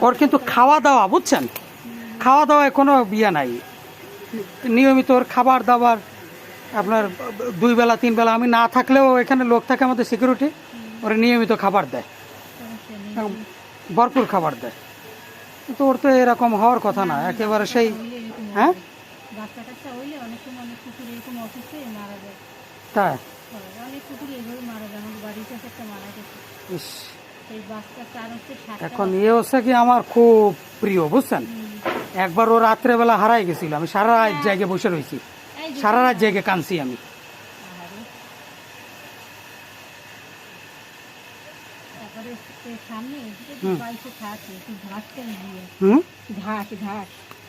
ওর কিন্তু খাওয়া দাওয়া বুঝছেন? খাওয়া দাওয়ায় কোনো বিয়ে নাই। নিয়মিত ওর খাবার দাবার আপনার দুই বেলা তিন বেলা আমি না থাকলেও এখানে লোক থাকে আমাদের সিকিউরিটি ওরা নিয়মিত খাবার দেয়। ভরপুর খাবার দেয়। কিন্তু ওর তো এরকম হওয়ার কথা না একেবারে সেই হ্যাঁ? তাই? ইস, এখন এ হচ্ছে কি আমার খুব প্রিয় বুঝছেন? একবার ও রাত্রেবেলা হারাই গেছিল আমি সারা রাত জায়গায় বসে রয়েছি। সারা রাত জায়গায় কাঁদছি আমি।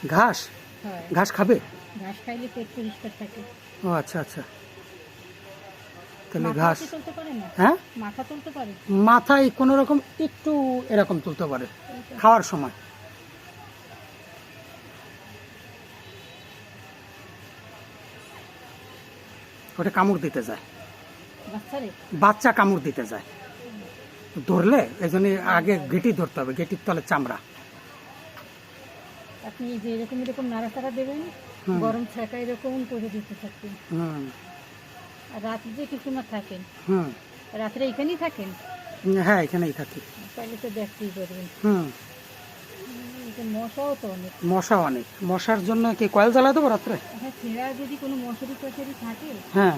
ঘাস? হয়। ঘাস খাবে? ঘাস খাইলে পেট পরিষ্কার থাকে। ও আচ্ছা আচ্ছা। তাহলে ঘাস। হ্যাঁ? মাথায় কোনো রকম একটু এরকম তুলতে পারে খাওয়ার সময়। ওটা কামড় দিতে যায়। বাচ্চা কামড় দিতে যায়। ধরলে এই জন্য আগে গেটি ধরতে হবে গেটির তলে চামড়া। আপনি যে এরকম এরকম নাড়াচাড়া দেবেন গরম ছাকা এরকম করে দিতে থাকবেন। হুম। আর রাতে যে কিছু না থাকেন। হুম। রাত্রে এখানেই থাকেন? হ্যাঁ এখানেই থাকি। তাহলে তো দেখতেই পারবেন। হুম। মশাও তো অনেক। মশা অনেক। মশার জন্য কি কয়েল জ্বালা দেবো রাত্রে? হ্যাঁ ছেঁড়া যদি কোনো মশারি টশারি থাকে হ্যাঁ।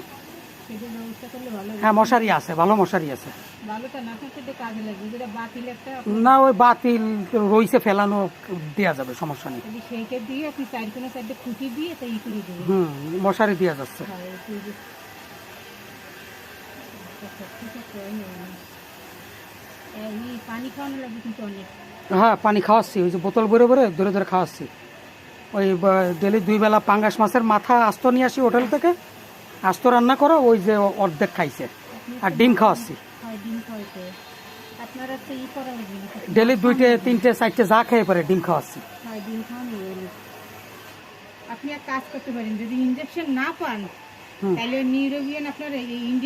সেটার ব্যবস্থা করলে ভালো হ্যাঁ। মশারি আছে ভালো মশারি আছে। ভালোটা না থাকলে কাজে লাগবে। যেটা বাতিল একটা না ওই বাতিল রইছে ফেলানো দেওয়া যাবে সমস্যা নেই। সেইটা দিয়ে আপনি চার কোনো চারটে খুঁটি দিয়ে তো ই করে দেবেন। হুম মশারি দেওয়া যাচ্ছে। হ্যাঁ, পানি খাওয়াচ্ছি। ওই যে বোতল ভরে ভরে ধরে ধরে খাওয়াচ্ছি। ওই ডেলি দুই বেলা পাঙ্গাস মাছের মাথা আস্ত নিয়ে আসি হোটেল থেকে। আস্ত রান্না করো ওই যে অর্ধেক খাইছে। আর ডিম খাওয়াচ্ছি। ডেলি দুইটে তিনটে চারটে যা খেয়ে পারে ডিম খাওয়াচ্ছি। আপনি এক কাজ করতে পারেন যদি ইঞ্জেকশন না পান তাহলে নিউরোবিয়ান আপনার ইন্ডিয়ান